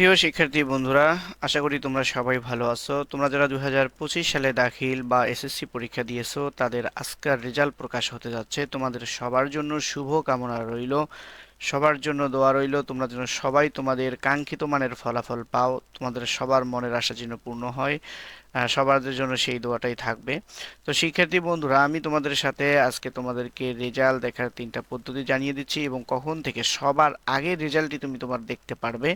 প্রিয় শিক্ষার্থী বন্ধুরা, আশা করি তোমরা সবাই ভালো আছো। তোমরা যারা দু হাজার পঁচিশ সালে দাখিল বা এসএসসি পরীক্ষা দিয়েছ, তাদের আজকের রেজাল্ট প্রকাশ হতে যাচ্ছে। তোমাদের সবার জন্য শুভ কামনা রইল, সবার জন্য দোয়া রইল। তোমরা যেন সবাই তোমাদের কাঙ্ক্ষিত মানের ফলাফল পাও, তোমাদের সবার মনের আশা যেন পূর্ণ হয়। সবার জন্য সেই দোয়াটাই থাকবে। তো শিক্ষার্থী বন্ধুরা, আমি তোমাদের সাথে আজকে তোমাদেরকে রেজাল্ট দেখার তিনটা পদ্ধতি জানিয়ে দিচ্ছি এবং কখন থেকে সবার আগে রেজাল্টটি তুমি তোমার দেখতে পারবে।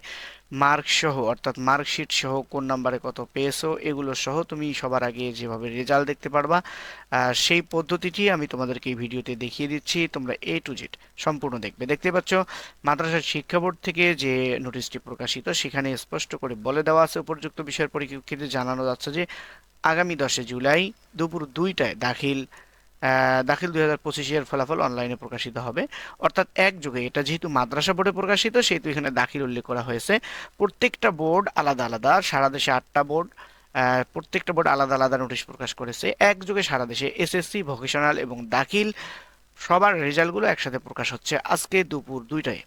মার্ক সহ, অর্থাৎ মার্কশিট সহ, কোন নাম্বারে কত পেয়েছ, এগুলো সহ তুমি সবার আগে যেভাবে রেজাল্ট দেখতে পারবা সেই পদ্ধতিটি আমি তোমাদেরকে এই ভিডিওতে দেখিয়ে দিচ্ছি। তোমরা এ টু জেড সম্পূর্ণ দেখবে। দেখতে পাচ্ছ মাদ্রাসার শিক্ষা বোর্ড থেকে যে নোটিশটি প্রকাশিত, সেখানে স্পষ্ট করে বলে দেওয়া আছে উপযুক্ত বিষয়ের পরিপ্রেক্ষিতে জানানো যাচ্ছে যে আগামী দশে জুলাই দুপুর দুইটায় দাখিল দাখিল দুই হাজার পঁচিশের ফলাফল অনলাইনে প্রকাশিত হবে। অর্থাৎ এক যুগে এটা যেহেতু মাদ্রাসা বোর্ডে প্রকাশিত, সেহেতু এখানে দাখিল উল্লেখ করা হয়েছে। প্রত্যেকটা বোর্ড আলাদা আলাদা, সারা দেশে আটটা বোর্ড প্রত্যেকটা বোর্ড আলাদা আলাদা নোটিশ প্রকাশ করেছে। এক যুগে সারা দেশে এসএসসি, ভোকেশনাল এবং দাখিল, সবার রেজাল্টগুলো একসাথে প্রকাশ হচ্ছে আজকে দুপুর দুইটায়।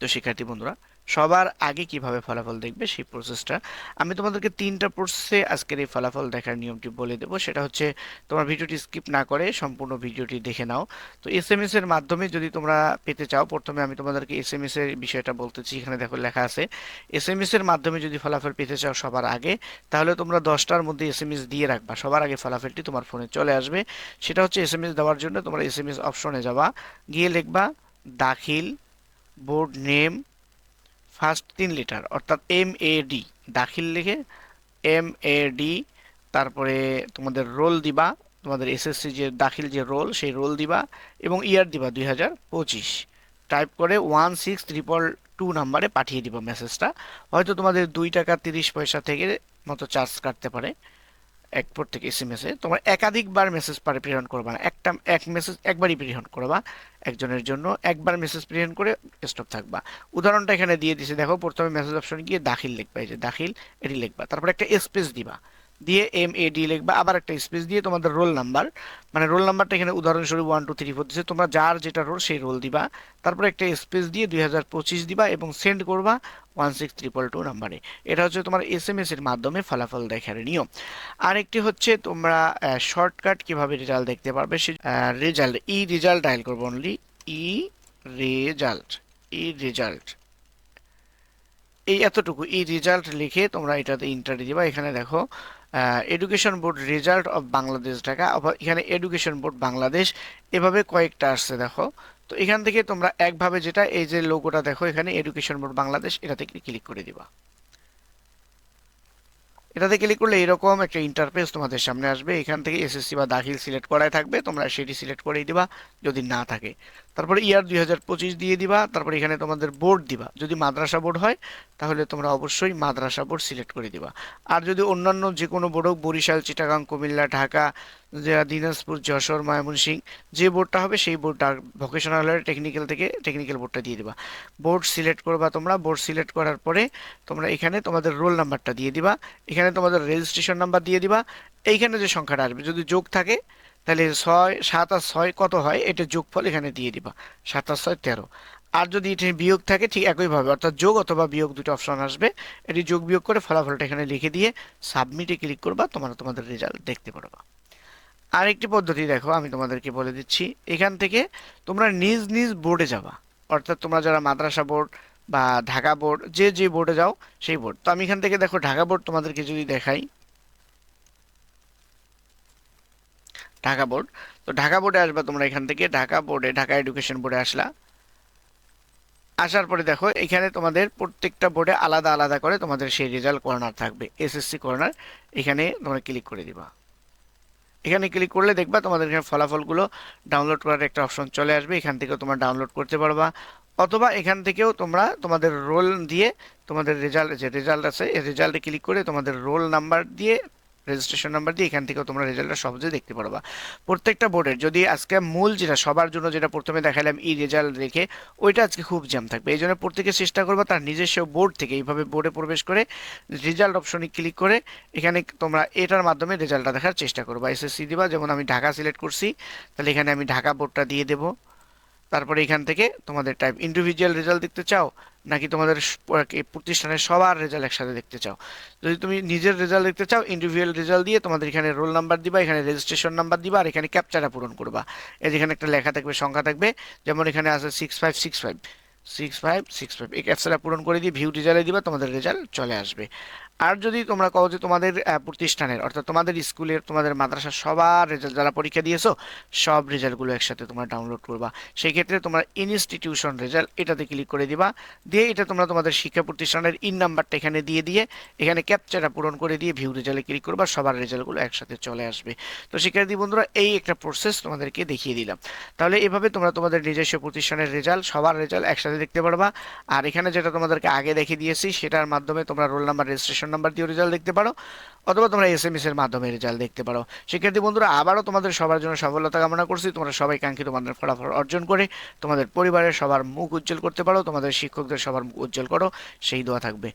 তো শিক্ষার্থী বন্ধুরা, সবার আগে কীভাবে ফলাফল দেখবে সেই প্রসেসটা আমি তোমাদেরকে তিনটা প্রসেসে আজকের এই ফলাফল দেখার নিয়মটি বলে দেবো। সেটা হচ্ছে তোমার ভিডিওটি স্কিপ না করে সম্পূর্ণ ভিডিওটি দেখে নাও। তো এস এম এর মাধ্যমে যদি তোমরা পেতে চাও, প্রথমে আমি তোমাদেরকে এস এম এর বিষয়টা বলতেছি, এখানে দেখো লেখা আছে। এস এম এর মাধ্যমে যদি ফলাফল পেতে চাও সবার আগে, তাহলে তোমরা দশটার মধ্যে এস এম এস দিয়ে রাখবা। সবার আগে ফলাফলটি তোমার ফোনে চলে আসবে। সেটা হচ্ছে এস এম এস দেওয়ার জন্য তোমরা এস এম এস অপশনে যাবা, গিয়ে লিখবা, দাখিল বোর্ড নেম, ফার্স্ট তিন লিটার, অর্থাৎ এম এ ডি দাখিল লিখে এম এ ডি তারপরে তোমাদের রোল দিবা, তোমাদের এসএসসি যে দাখিল যে রোল, সেই রোল দিবা এবং ইয়ার দিবা দুই হাজার পঁচিশ। টাইপ করে ওয়ান সিক্স ট্রিপল টু নাম্বারে পাঠিয়ে দিবা মেসেজটা। হয়তো তোমাদের দুই টাকা তিরিশ পয়সা থেকে মতো চার্জ কাটতে পারে। এক থেকে এস তোমরা একাধিকবার মেসেজ পারে প্রেরণ করবা একটা, এক মেসেজ একবারই প্রেরণ করবা। একজনের জন্য একবার মেসেজ প্রেরণ করে স্টপ থাকবা। উদাহরণটা এখানে দিয়ে দিছে। দেখো, প্রথমে মেসেজ অপশন গিয়ে দাখিল লিখবা। এই যে দাখিল, এটি লিখবা। তারপর একটা স্পেস দিবা। দিয়ে এম এ ডি লিখবা, আবার একটা স্পেস দিয়ে তোমাদের রোল নাম্বার মানে রোল নাম্বারটা এখানে উদাহরণস্বরূপ ওয়ান টু থ্রি ফোর দিচ্ছে তোমরা যার যেটা রোল সেই রোল দিবা। তারপর একটা স্পেস দিয়ে দুই হাজার পঁচিশ দিবা এবং সেন্ড করবা ওয়ান সিক্স ট্রিপল টু নাম্বারে এটা হচ্ছে তোমার এস এম এস এর মাধ্যমে ফলাফল দেখার নিয়ম। আরেকটি হচ্ছে তোমরা শর্টকাট কীভাবে রেজাল্ট দেখতে পারবে সে রেজাল্ট ই রেজাল্ট ডায়াল করব only E result E result এই এতটুকু। ই রেজাল্ট লিখে তোমরা এটাতে ইন্টার দিবা। এখানে দেখো education board result of Bangladesh Dhaka এখানে এডুকেশন বোর্ড বাংলাদেশ এভাবে কয়েকটা আসছে দেখো। তো এখান থেকে তোমরা একভাবে যেটা, এই যে লোগোটা দেখো, এখানে এডুকেশন বোর্ড বাংলাদেশ এটাতে ক্লিক করে দিবা। এটাতে ক্লিক করলে এরকম একটা ইন্টারফেস তোমাদের সামনে আসবে। এখান থেকে এসএসসি বা দাখিল সিলেক্ট করাই থাকবে। তোমরা সেটি সিলেক্ট করেই দিবা, যদি না থাকে। তারপরে ইয়ার দুই হাজার পঁচিশ দিয়ে দিবা, তারপরে এখানে তোমাদের বোর্ড দিবা। যদি মাদ্রাসা বোর্ড হয়, তাহলে তোমরা অবশ্যই মাদ্রাসা বোর্ড সিলেক্ট করে দিবা। আর যদি অন্যান্য যে কোনো বোর্ড বরিশাল, চিটাগাং, কুমিল্লা, ঢাকা যা দিনাজপুর, যশোর, ময়মনসিংহ, যে বোর্ডটা হবে সেই বোর্ডটা ভোকেশনাল টেকনিক্যাল থেকে টেকনিক্যাল বোর্ডটা দিয়ে দিবা। বোর্ড সিলেক্ট করবা তোমরা, বোর্ড সিলেক্ট করার পরে তোমরা এখানে তোমাদের রোল নাম্বারটা দিয়ে দিবা, এখানে তোমাদের রেজিস্ট্রেশন নাম্বার দিয়ে দিবা, এইখানে যে সংখ্যাটা আসবে, যদি যোগ থাকে, তাহলে ছয়, সাত আর ছয় কত হয়? এটা যোগফল এখানে দিয়ে দিবা, সাত আর ছয় তেরো। আর যদি এটি বিয়োগ থাকে, ঠিক একইভাবে, অর্থাৎ যোগ অথবা বিয়োগ দুটো অপশন আসবে, এটি যোগ বিয়োগ করে ফলাফলটা এখানে লিখে দিয়ে সাবমিটে ক্লিক করবা, তোমরা তোমাদের রেজাল্ট দেখতে পারবা। আরেকটি পদ্ধতি দেখো, আমি তোমাদেরকে বলে দিচ্ছি। এখান থেকে তোমরা নিজ নিজ বোর্ডে যাবা। অর্থাৎ তোমরা যারা মাদ্রাসা বোর্ড বা ঢাকা বোর্ড যে যে বোর্ডে যাও, সেই বোর্ড তো আমি এখান থেকে দেখো, ঢাকা বোর্ড তোমাদেরকে যদি দেখাই। ঢাকা বোর্ড তো ঢাকা বোর্ডে আসবা তোমরা এখান থেকে। ঢাকা বোর্ডে ঢাকা এডুকেশন বোর্ডে আসলা। আসার পরে দেখো, এখানে তোমাদের প্রত্যেকটা বোর্ডে আলাদা আলাদা করে তোমাদের সেই রেজাল্ট কর্নার থাকবে এসএসসি কর্নার এখানে তোমরা ক্লিক করে দিবা। এখানে ক্লিক করলে দেখবা তোমাদের এখানে ফলাফলগুলো ডাউনলোড করার একটা অপশন চলে আসবে। এখান থেকেও তোমরা ডাউনলোড করতে পারবা। অথবা এখান থেকেও তোমরা তোমাদের রোল দিয়ে তোমাদের রেজাল্ট যে রেজাল্ট আছে, এই রেজাল্টে ক্লিক করে তোমাদের রোল নাম্বার দিয়ে রেজিস্ট্রেশন নাম্বার দিয়ে এখান থেকেও তোমরা রেজাল্টটা সহজে দেখতে পারবা। প্রত্যেকটা বোর্ডের যদি আজকে মূল যেটা সবার জন্য যেটা প্রথমে দেখালাম ই রেজাল্ট রেখে ওইটা আজকে খুব জ্যাম থাকবে। এই জন্য প্রত্যেকে চেষ্টা করবা তার নিজস্ব বোর্ড থেকে এইভাবে বোর্ডে প্রবেশ করে রেজাল্ট অপশনে ক্লিক করে এখানে তোমরা এটার মাধ্যমে রেজাল্টটা দেখার চেষ্টা করবা। এসএসসি দিবা, যেমন আমি ঢাকা সিলেক্ট করছি, তাহলে এখানে আমি ঢাকা বোর্ডটা দিয়ে দেবো। তারপরে এখান থেকে তোমাদের টাইপ ইন্ডিভিজুয়াল রেজাল্ট দেখতে চাও, নাকি তোমাদের প্রতিষ্ঠানের সবার রেজাল্ট একসাথে দেখতে চাও? যদি তুমি নিজের রেজাল্ট দেখতে চাও ইন্ডিভিজুয়াল রেজাল্ট দিয়ে তোমাদের এখানে রোল নাম্বার দিবা, এখানে রেজিস্ট্রেশন নাম্বার দিবা, আর এখানে ক্যাপচারটা পূরণ করবা। এই যেখানে একটা লেখা থাকবে, সংখ্যা থাকবে, যেমন এখানে আছে six five six five six five six five এই ক্যাপচারা পূরণ করে দিয়ে ভিউ রেজাল্টে দিবা, তোমাদের রেজাল্ট চলে আসবে। আর যদি তোমরা কও যে তোমাদের প্রতিষ্ঠানের, অর্থাৎ তোমাদের স্কুলের, তোমাদের মাদ্রাসার সবার রেজাল্ট যারা পরীক্ষা দিয়েছ, সব রেজাল্টগুলো একসাথে তোমরা ডাউনলোড করবা। সেই ক্ষেত্রে তোমরা ইনস্টিটিউশন রেজাল্ট এটাতে ক্লিক করে দিবা। দিয়ে এটা তোমরা তোমাদের শিক্ষা প্রতিষ্ঠানের ইন নাম্বারটা এখানে দিয়ে দিয়ে, এখানে ক্যাপচারটা পূরণ করে দিয়ে ভিউ রেজাল্টে ক্লিক করবা, সবার রেজাল্টগুলো একসাথে চলে আসবে। তো শিক্ষার্থী বন্ধুরা, এই একটা প্রসেস তোমাদেরকে দেখিয়ে দিলাম। তাহলে এভাবে তোমরা তোমাদের নিজস্ব প্রতিষ্ঠানের রেজাল্ট সবার রেজাল্ট একসাথে দেখতে পারবা। আর এখানে যেটা তোমাদেরকে আগে দেখে দিয়েছি, সেটার মাধ্যমে তোমরা রোল নাম্বার রেজিস্ট্রেশন নাম্বার দিয়ে রেজাল্ট দেখতে পারো, অথবা তোমরা এস এম এস এর মাধ্যমে রেজাল্ট দেখতে পারো। শিক্ষার্থী বন্ধুরা, আবারও তোমাদের সবার জন্য সফলতা কামনা করছি। তোমরা সবাই কাঙ্ক্ষিত মানের ফলাফল অর্জন করে তোমাদের পরিবারের সবার মুখ উজ্জ্বল করতে পারো, তোমাদের শিক্ষকদের সবার মুখ উজ্জ্বল করো। সেই দোয়া থাকবে।